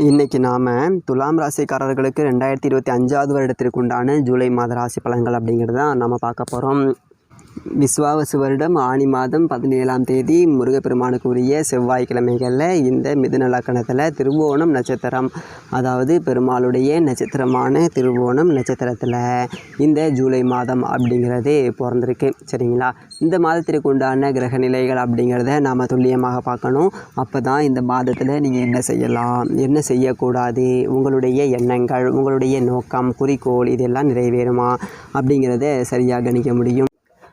இன்றைக்கி நாம் துலாம் ராசிக்காரர்களுக்கு ரெண்டாயிரத்தி இருபத்தி அஞ்சாவது வருடத்திற்கு உண்டான ஜூலை மாத ராசி பலன்கள் அப்படிங்கிறது தான் நம்ம பார்க்க போகிறோம் விஸ்வாவசு வருடம் ஆனி மாதம் பதினேழாம் தேதி முருகப்பெருமானுக்கு உரிய செவ்வாய்க்கிழமைகளில் இந்த மிதுன லக்கணத்தில் திருவோணம் நட்சத்திரம். அதாவது பெருமாளுடைய நட்சத்திரமான திருவோணம் நட்சத்திரத்தில் இந்த ஜூலை மாதம் அப்படிங்கிறது பிறந்திருக்கு. சரிங்களா? இந்த மாதத்திற்கு உண்டான கிரக நிலைகள் அப்படிங்கிறத நாம் துல்லியமாக பார்க்கணும். அப்போ தான் இந்த மாதத்தில் நீங்கள் என்ன செய்யலாம்? என்ன செய்யக்கூடாது? உங்களுடைய எண்ணங்கள் உங்களுடைய நோக்கம் குறிக்கோள் இதெல்லாம் நிறைவேறுமா? அப்படிங்கிறத சரியாக கணிக்க முடியும்.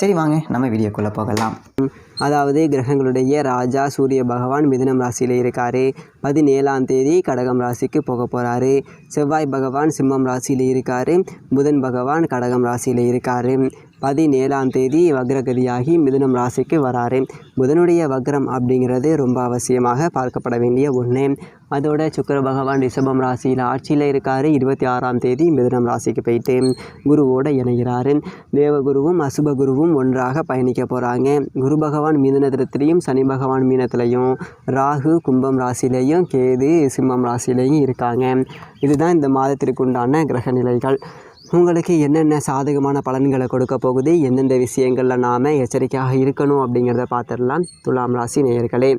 சரி வாங்க நம்ம வீடியோக்குள்ளே போகலாம். அதாவது கிரகங்களுடைய ராஜா சூரிய பகவான் மிதனம் ராசியில் இருக்கார். பதினேழாம் தேதி கடகம் ராசிக்கு போக போகிறாரு செவ்வாய் பகவான் சிம்மம் ராசியில் இருக்கார். புதன் பகவான் கடகம் ராசியில் இருக்கார். பதினேழாம் தேதி வக்ரகதியாகி மிதுனம் ராசிக்கு வராரு. புதனுடைய வக்ரம் அப்படிங்கிறது ரொம்ப அவசியமாக பார்க்கப்பட வேண்டிய ஒன்று அதோட சுக்கர பகவான் ரிஷபம் ராசியில் ஆட்சியில் இருக்கார். இருபத்தி ஆறாம் தேதி மிதுனம் ராசிக்கு போயிட்டு குருவோட இணைகிறாரு. தேவகுருவும் அசுபகுருவும் ஒன்றாக பயணிக்க போகிறாங்க குரு பகவான் மீனத்திலையும் சனி பகவான் மீனத்திலையும் ராகு கும்பம் ராசியிலையும் கேது சிம்மம் ராசியிலையும் இருக்காங்க. இதுதான் இந்த மாதத்திற்கு உண்டான கிரக நிலைகள் உங்களுக்கு என்னென்ன சாதகமான பலன்களை கொடுக்க போகுது எந்தெந்த விஷயங்களில் நாம் எச்சரிக்கையாக இருக்கணும் அப்படிங்கிறத பார்த்துடலாம். துலாம் ராசி நேயர்களே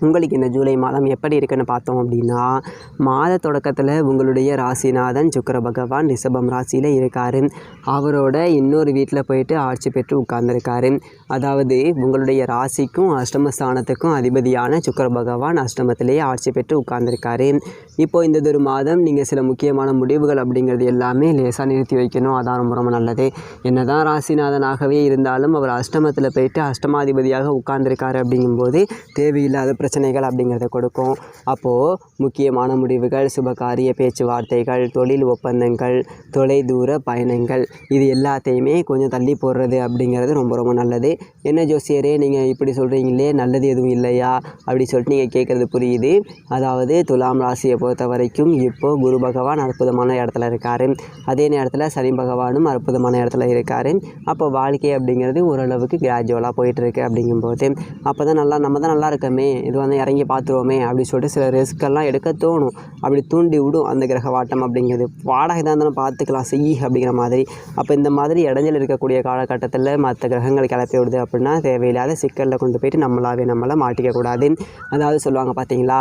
உங்களுக்கு இந்த ஜூலை மாதம் எப்படி இருக்குன்னு பார்த்தோம் அப்படின்னா மாத தொடக்கத்தில் உங்களுடைய ராசிநாதன் சுக்கர பகவான் ரிஷபம் ராசியில் இருக்கார். அவரோட இன்னொரு வீட்டில் போயிட்டு ஆட்சி பெற்று உட்கார்ந்துருக்காரு. அதாவது உங்களுடைய ராசிக்கும் அஷ்டமஸ்தானத்துக்கும் அதிபதியான சுக்கர பகவான் அஷ்டமத்திலேயே ஆட்சி பெற்று உட்கார்ந்துருக்காரு. இப்போ இந்த ஒரு மாதம் நீங்கள் சில முக்கியமான முடிவுகள் அப்படிங்கிறது எல்லாமே லேசாக நிறுத்தி வைக்கணும். அதான் ரொம்ப ரொம்ப நல்லது. என்னதான் ராசிநாதனாகவே இருந்தாலும் அவர் அஷ்டமத்தில் போயிட்டு அஷ்டமாதிபதியாக உட்கார்ந்துருக்காரு அப்படிங்கும்போது தேவையில்லாத பிரச்சனைகள் அப்படிங்கிறத கொடுக்கும். அப்போது முக்கியமான முடிவுகள் சுபகாரிய பேச்சுவார்த்தைகள் தொழில் ஒப்பந்தங்கள் தொலைதூர பயணங்கள் இது எல்லாத்தையுமே கொஞ்சம் தள்ளி போடுறது அப்படிங்கிறது ரொம்ப ரொம்ப நல்லது. என்ன ஜோசியரே நீங்கள் இப்படி சொல்கிறீங்களே நல்லது எதுவும் இல்லையா? அப்படி சொல்லிட்டு நீங்கள் கேட்குறது புரியுது. அதாவது துலாம் ராசியை பொறுத்த வரைக்கும் இப்போது குரு பகவான் அற்புதமான இடத்துல இருக்கார். அதே நேரத்தில் சனி பகவானும் அற்புதமான இடத்துல இருக்கார். அப்போ வாழ்க்கை அப்படிங்கிறது ஓரளவுக்கு கிராஜுவலாக போயிட்டுருக்கு அப்படிங்கும்போது. அப்போ தான் நல்லா நம்ம தான் நல்லா இருக்கமே இது வந்து இறங்கி பார்த்துருவோமே அப்படின்னு சொல்லிட்டு சில ரிஸ்க்கெல்லாம் எடுக்க தோணும். அப்படி தூண்டி விடும் அந்த கிரக வாட்டம் அப்படிங்கிறது. வாடகை தான் இருந்தாலும் பார்த்துக்கலாம் செய் அப்படிங்கிற மாதிரி. அப்போ இந்த மாதிரி இடைஞ்சல் இருக்கக்கூடிய காலகட்டத்தில் மற்ற கிரகங்கள் கிளப்பி விடுது அப்படின்னா தேவையில்லாத சிக்கலில் கொண்டு போயிட்டு நம்மளாவே நம்மளை மாட்டிக்கக்கூடாது அதாவது சொல்லுவாங்க பார்த்தீங்களா?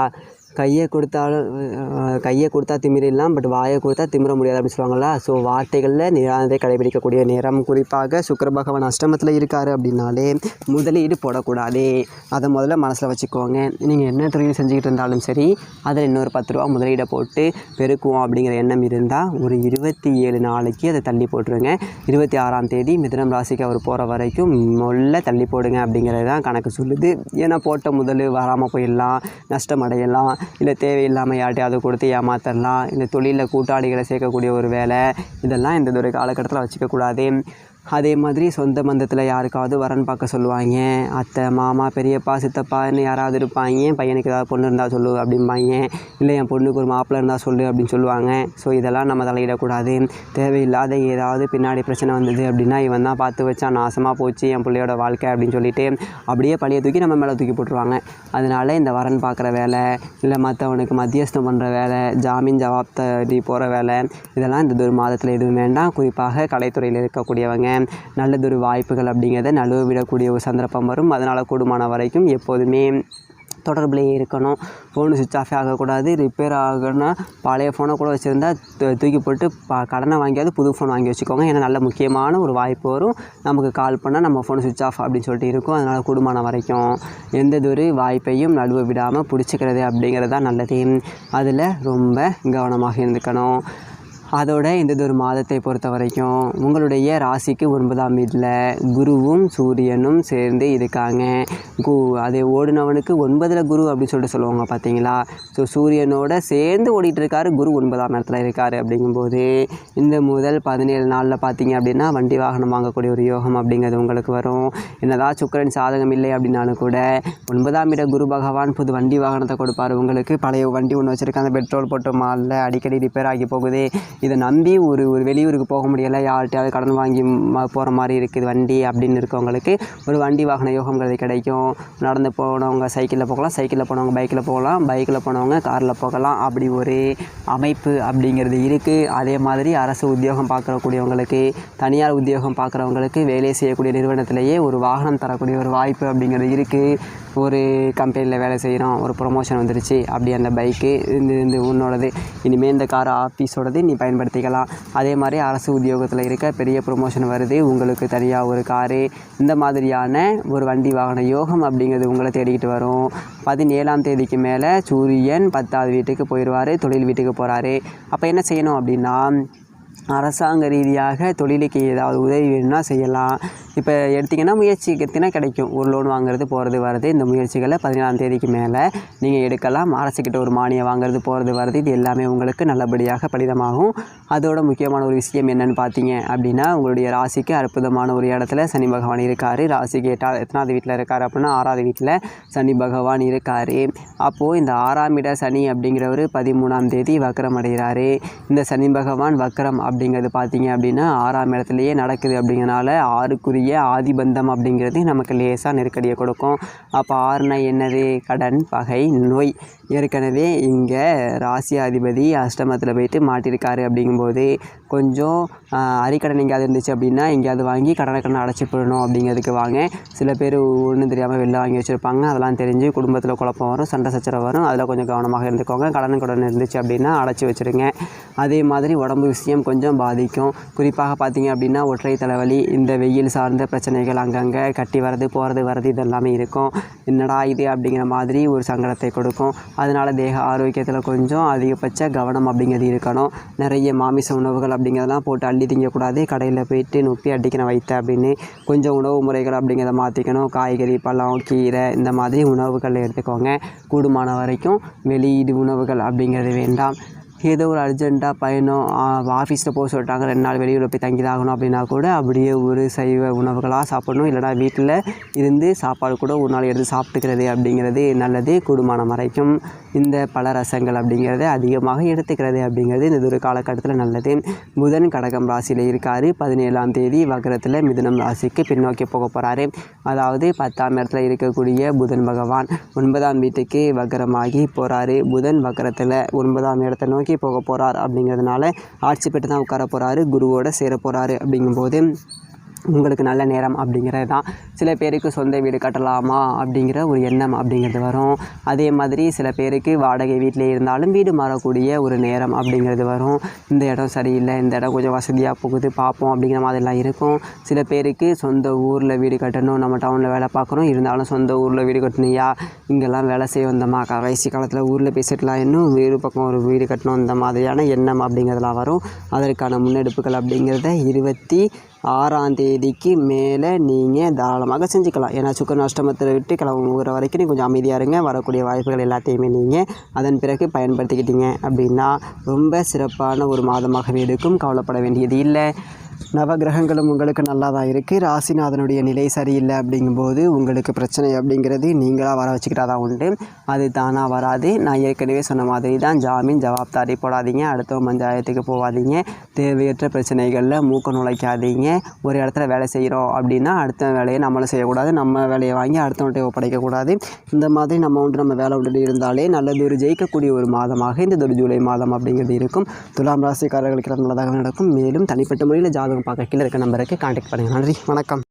கையை கொடுத்தாலும் கையை கொடுத்தா திமிரிடலாம் பட் வாயை கொடுத்தா திமிர முடியாது அப்படின்னு சொல்லுவாங்களா ஸோ வார்த்தைகளில் நிதானத்தை கடைபிடிக்கக்கூடிய நேரம் குறிப்பாக சுக்கர பகவான் அஷ்டமத்தில் இருக்காரு அப்படின்னாலே முதலீடு போடக்கூடாது. அதை முதல்ல மனசில் வச்சுக்கோங்க. நீங்கள் என்ன தொழில் செஞ்சுக்கிட்டு இருந்தாலும் சரி அதில் இன்னொரு பத்து ரூபா முதலீடை போட்டு பெருக்குவோம் அப்படிங்கிற எண்ணம் இருந்தால் ஒரு இருபத்தி ஏழு நாளைக்கு அதை தள்ளி போட்டுருங்க. இருபத்தி ஆறாம் தேதி மிதனம் ராசிக்கு அவர் போகிற வரைக்கும் மொல்ல தள்ளி போடுங்க அப்படிங்கிறது தான் கணக்கு சொல்லுது. ஏன்னா போட்ட முதல் வராமல் போயிடலாம் நஷ்டம் அடையலாம். இல்லை தேவையில்லாமல் யார்ட்டையாவது கொடுத்து ஏமாத்தரலாம். இந்த தொழிலில் கூட்டாளிகளை சேர்க்கக்கூடிய ஒரு வேலை. இதெல்லாம் இந்த ஒரு காலகட்டத்தில் வச்சுக்கக்கூடாது. அதே மாதிரி சொந்த பந்தத்தில் யாருக்காவது வரன் பார்க்க சொல்லுவாங்க. அத்தை மாமா பெரியப்பா சித்தப்பான்னு யாராவது இருப்பாங்க. பையனுக்கு ஏதாவது பொண்ணு இருந்தால் சொல்லு அப்படிம்பாங்க. இல்லை என் பொண்ணுக்கு ஒரு மாப்பிள்ளை இருந்தால் சொல்லு அப்படின்னு சொல்லுவாங்க. ஸோ இதெல்லாம் நம்ம தலையிடக்கூடாது. தேவையில்லாத ஏதாவது பின்னாடி பிரச்சனை வந்தது அப்படின்னா இவன் தான் பார்த்து வச்சான். நாசமாக போச்சு என் பிள்ளையோட வாழ்க்கை அப்படின்னு சொல்லிட்டு அப்படியே பழைய தூக்கி நம்ம மேலே தூக்கி போட்டுருவாங்க. அதனால இந்த வரன் பார்க்குற வேலை இல்லை மற்றவனுக்கு மத்தியஸ்தம் பண்ணுற வேலை ஜாமீன் ஜவாப்தாரி போகிற வேலை இதெல்லாம் இந்த ஒரு மாதத்தில் எதுவும் வேண்டாம். குறிப்பாக கலைத்துறையில் இருக்கக்கூடியவங்க. நல்லதொரு வாய்ப்புகள் அப்படிங்கிறத நழுவ விடக்கூடிய ஒரு சந்தர்ப்பம் வரும். அதனால் கூடுமான வரைக்கும் எப்போதுமே தொடர்புலேயே இருக்கணும். ஃபோனு சுவிட்ச் ஆஃப் ஆகக்கூடாது. ரிப்பேர் ஆகணும்னா பழைய ஃபோனை கூட வச்சுருந்தா தூக்கி போட்டு பா கடனை வாங்கியாவது புது ஃபோன் வாங்கி வச்சுக்கோங்க. ஏன்னா நல்ல முக்கியமான ஒரு வாய்ப்பு வரும். நமக்கு கால் பண்ணால் நம்ம ஃபோன் சுவிட்ச் ஆஃப் அப்படின்னு சொல்லிட்டு இருக்கும். அதனால் கூடுமான வரைக்கும் எந்ததொரு வாய்ப்பையும் நழுவ விடாமல் பிடிச்சிக்கிறது அப்படிங்கிறது தான் நல்லது. அதில் ரொம்ப கவனமாக இருந்துக்கணும். அதோட இந்த ஒரு மாதத்தை பொறுத்த வரைக்கும் உங்களுடைய ராசிக்கு ஒன்பதாம் வீட்டில் குருவும் சூரியனும் சேர்ந்து இருக்காங்க. கு அதை ஓடினவனுக்கு ஒன்பதில் குரு அப்படின்னு சொல்லிட்டு சொல்லுவாங்க பார்த்தீங்களா? ஸோ சூரியனோட சேர்ந்து ஓடிட்டு இருக்காரு குரு ஒன்பதாம் இடத்துல இருக்காரு அப்படிங்கும்போது இந்த முதல் பதினேழு நாளில் பார்த்தீங்க அப்படின்னா வண்டி வாகனம் வாங்கக்கூடிய ஒரு யோகம் அப்படிங்கிறது உங்களுக்கு வரும். என்னதான் சுக்கிரன் சாதகம் இல்லை அப்படின்னாலும் கூட ஒன்பதாம் இட குரு பகவான் புது வண்டி வாகனத்தை கொடுப்பார். உங்களுக்கு பழைய வண்டி ஒன்று வச்சுருக்காங்க. பெட்ரோல் போட்டு மாலில் அடிக்கடி ரிப்பேர் ஆகி போகுது. இதை நம்பி ஒரு ஒரு வெளியூருக்கு போக முடியலை. யார்கிட்டயாவது கடன் வாங்கி போகிற மாதிரி இருக்குது வண்டி அப்படின்னு இருக்கவங்களுக்கு ஒரு வண்டி வாகன யோகங்கிறது கிடைக்கும். நடந்து போனவங்க சைக்கிளில் போகலாம் சைக்கிளில் போனவங்க பைக்கில் போகலாம் பைக்கில் போனவங்க காரில் போகலாம். அப்படி ஒரு அமைப்பு அப்படிங்கிறது இருக்குது அதே மாதிரி அரசு உத்தியோகம் பார்க்கக்கூடியவங்களுக்கு தனியார் உத்தியோகம் பார்க்குறவங்களுக்கு வேலை செய்யக்கூடிய நிறுவனத்திலேயே ஒரு வாகனம் தரக்கூடிய ஒரு வாய்ப்பு அப்படிங்கிறது இருக்குது ஒரு கம்பெனியில் வேலை செய்கிறோம் ஒரு ப்ரொமோஷன் வந்துருச்சு அப்படி அந்த பைக்கு இந்த இந்த உன்னோடது இனிமேல் இந்த கார் ஆஃபீஸோடது நீ பயன்படுத்திக்கலாம். அதே மாதிரி அரசு உத்தியோகத்தில் இருக்க பெரிய ப்ரொமோஷன் வருது. உங்களுக்கு தனியாக ஒரு காரு இந்த மாதிரியான ஒரு வண்டி வாகன யோகம் அப்படிங்கிறது உங்களை தேடிக்கிட்டு வரும். பதினேழாம் தேதிக்கு மேலே சூரியன் பத்தாவது வீட்டுக்கு போயிடுவார் தொழில் வீட்டுக்கு போகிறாரு அப்போ என்ன செய்யணும் அப்படின்னா அரசாங்க ரீதியாக தொழிலுக்கு ஏதாவது உதவி வேணும்னா செய்யலாம். இப்போ எடுத்திங்கன்னா முயற்சி எடுத்திங்கன்னா கிடைக்கும். ஒரு லோன் வாங்குறது போகிறது வர்றது. இந்த முயற்சிகளை பதினேழாம் தேதிக்கு மேலே நீங்கள் எடுக்கலாம். அரசுக்கிட்ட ஒரு மானியம் வாங்குறது போகிறது வர்றது இது எல்லாமே உங்களுக்கு நல்லபடியாக பலிதமாகும். அதோட முக்கியமான ஒரு விஷயம் என்னென்னு பார்த்தீங்க அப்படின்னா உங்களுடைய ராசிக்கு அற்புதமான ஒரு இடத்துல சனி பகவான் இருக்கார். ராசிக்கு எட்டாவது எத்தனாவது வீட்டில் இருக்கார் அப்படின்னா ஆறாவது வீட்டில் சனி பகவான் இருக்கார். அப்போது இந்த ஆறாம் இட சனி அப்படிங்கிறவர் பதிமூணாம் தேதி வக்கரம் அடைகிறாரு. இந்த சனி பகவான் வக்கரம் அப்படிங்கிறது பார்த்தீங்க அப்படின்னா ஆறாம் இடத்துலையே நடக்குது அப்படிங்கிறனால ஆறுக்குரிய ஆதிபந்தம் அப்படிங்கிறது நமக்கு லேசாக நெருக்கடியை கொடுக்கும். அப்போ ஆறுனா என்னது? கடன் பகை நோய். ஏற்கனவே இங்கே ராசி அதிபதி அஷ்டமத்தில் போயிட்டு மாட்டியிருக்காரு அப்படிங்கும்போது கொஞ்சம் அரிக்கடன் எங்கேயாவது இருந்துச்சு அப்படின்னா எங்கேயாவது வாங்கி கடனை கடனை அடைச்சி போடணும் அப்படிங்கிறதுக்கு வாங்க. சில பேர் ஒன்றும் தெரியாமல் வெளில வாங்கி வச்சுருப்பாங்க. அதெல்லாம் தெரிஞ்சு குடும்பத்தில் குழப்பம் வரும் சண்டை சச்சரவு வரும். அதில் கொஞ்சம் கவனமாக இருந்துக்கோங்க. கடன் கடன் இருந்துச்சு அப்படின்னா அடைச்சி வச்சுருங்க. அதே மாதிரி உடம்பு விஷயம் கொஞ்சம் பாதிக்கும். குறிப்பாக பார்த்தீங்க அப்படின்னா ஒற்றை தலைவலி இந்த வெயில் சார்ந்த பிரச்சனைகள் அங்கங்கே கட்டி வர்றது போகிறது வர்றது இதெல்லாமே இருக்கும். என்னடா இது அப்படிங்கிற மாதிரி ஒரு சங்கடத்தை கொடுக்கும். அதனால் தேக ஆரோக்கியத்தில் கொஞ்சம் அதிகபட்ச கவனம் அப்படிங்கிறது இருக்கணும். நிறைய மாமிச உணவுகள் அப்படிங்கிறதெல்லாம் போட்டு அள்ளி திங்கக்கூடாது. கடையில் போயிட்டு நொப்பி அடிக்கணும் வைத்த அப்படின்னு கொஞ்சம் உணவு முறைகள் அப்படிங்கிறத மாற்றிக்கணும் காய்கறி பழம் கீரை இந்த மாதிரி உணவுகள் எடுத்துக்கோங்க. கூடுமான வரைக்கும் வெளியீடு உணவுகள் அப்படிங்கிறது வேண்டாம். ஏதோ ஒரு அர்ஜெண்ட்டாக பயணம் ஆஃபீஸில் போக சொல்லிட்டாங்க ரெண்டு நாள் வெளியூரில் போய் தங்கிதாகணும் அப்படின்னா கூட அப்படியே ஒரு சைவ உணவுகளாக சாப்பிடணும். இல்லைனா வீட்டில் இருந்து சாப்பாடு கூட ஒரு நாள் எடுத்து சாப்பிட்டுக்கிறது அப்படிங்கிறது நல்லது. கூடுமானம் வரைக்கும் இந்த பல ரசங்கள் அப்படிங்கிறத அதிகமாக எடுத்துக்கிறது அப்படிங்கிறது இந்த ஒரு காலகட்டத்தில் நல்லது. புதன் கடகம் ராசியில் இருக்கார். பதினேழாம் தேதி வக்கரத்தில் மிதுனம் ராசிக்கு பின்னோக்கி போக போகிறாரு அதாவது பத்தாம் இடத்துல இருக்கக்கூடிய புதன் பகவான் ஒன்பதாம் வீட்டுக்கு வக்கரமாகி போகிறாரு புதன் வக்கரத்தில் ஒன்பதாம் இடத்தை நோக்கி போக போகிறார் அப்படிங்கிறதுனால ஆட்சி பெற்று தான் உட்கார போகிறாரு குருவோட சேர போகிறாரு அப்படிங்கும்போது உங்களுக்கு நல்ல நேரம் அப்படிங்கிறது தான். சில பேருக்கு சொந்த வீடு கட்டலாமா அப்படிங்கிற ஒரு எண்ணம் அப்படிங்கிறது வரும். அதே மாதிரி சில பேருக்கு வாடகை வீட்டிலே இருந்தாலும் வீடு மாறக்கூடிய ஒரு நேரம் அப்படிங்கிறது வரும். இந்த இடம் சரியில்லை இந்த இடம் கொஞ்சம் வசதியாக போகுது பார்ப்போம் அப்படிங்கிற மாதிரிலாம் இருக்கும். சில பேருக்கு சொந்த ஊரில் வீடு கட்டணும் நம்ம டவுனில் வேலை பார்க்குறோம் இருந்தாலும் சொந்த ஊரில் வீடு கட்டணுயா இங்கெல்லாம் வேலை செய்ய வந்தோமா? கடைசி காலத்தில் ஊரில் போய் செட்டில் இன்னும் வீடு பக்கம் ஒரு வீடு கட்டணும் இந்த மாதிரியான எண்ணம் அப்படிங்கிறதுலாம் வரும். அதற்கான முன்னெடுப்புகள் அப்படிங்கிறத இருபத்தி ஆறாம் தேதிக்கு மேலே நீங்கள் தாராளமாக செஞ்சுக்கலாம். ஏன்னா சுக்கரன் அஷ்டமத்தில் விட்டு கிளம்புகிற வரைக்கும் நீ கொஞ்சம் அமைதியாக இருங்க. வரக்கூடிய வாய்ப்புகள் எல்லாத்தையுமே நீங்கள் அதன் பிறகு பயன்படுத்திக்கிட்டீங்க அப்படின்னா ரொம்ப சிறப்பான ஒரு மாதமாகவே இருக்கும் கவலைப்பட வேண்டியது இல்லை. நவகிரகங்களும் உங்களுக்கு நல்லா தான் இருக்குது ராசிநாதனுடைய நிலை சரியில்லை அப்படிங்கும்போது உங்களுக்கு பிரச்சனை அப்படிங்கிறது நீங்களாக வர வச்சுக்கிட்டா தான் உண்டு. அது தானாக வராது. நான் ஏற்கனவே சொன்ன மாதிரி தான் ஜாமீன் ஜவாப்தாரி போடாதீங்க. அடுத்த பஞ்சாயத்துக்கு போகாதீங்க தேவையற்ற பிரச்சனைகளில் மூக்க நுழைக்காதீங்க. ஒரு இடத்துல வேலை செய்கிறோம் அப்படின்னா அடுத்த வேலையை நம்மளும் செய்யக்கூடாது. நம்ம வேலையை வாங்கி அடுத்தவன்கிட்ட ஒப்படைக்கக்கூடாது. இந்த மாதிரி நம்ம ஒன்று நம்ம வேலை விட்டுட்டு இருந்தாலே நல்லது ஒரு ஜெயிக்கக்கூடிய ஒரு மாதமாக இந்த ஒரு ஜூலை மாதம் அப்படிங்கிறது இருக்கும். துலாம் ராசிக்காரர்களுக்கு நல்லதாக நடக்கும். மேலும் தனிப்பட்ட முறையில் ஜாதகம் பார்க்க கீழே இருக்க நம்பருக்கு கான்டாக்ட் பண்ணுங்கள் நன்றி வணக்கம்.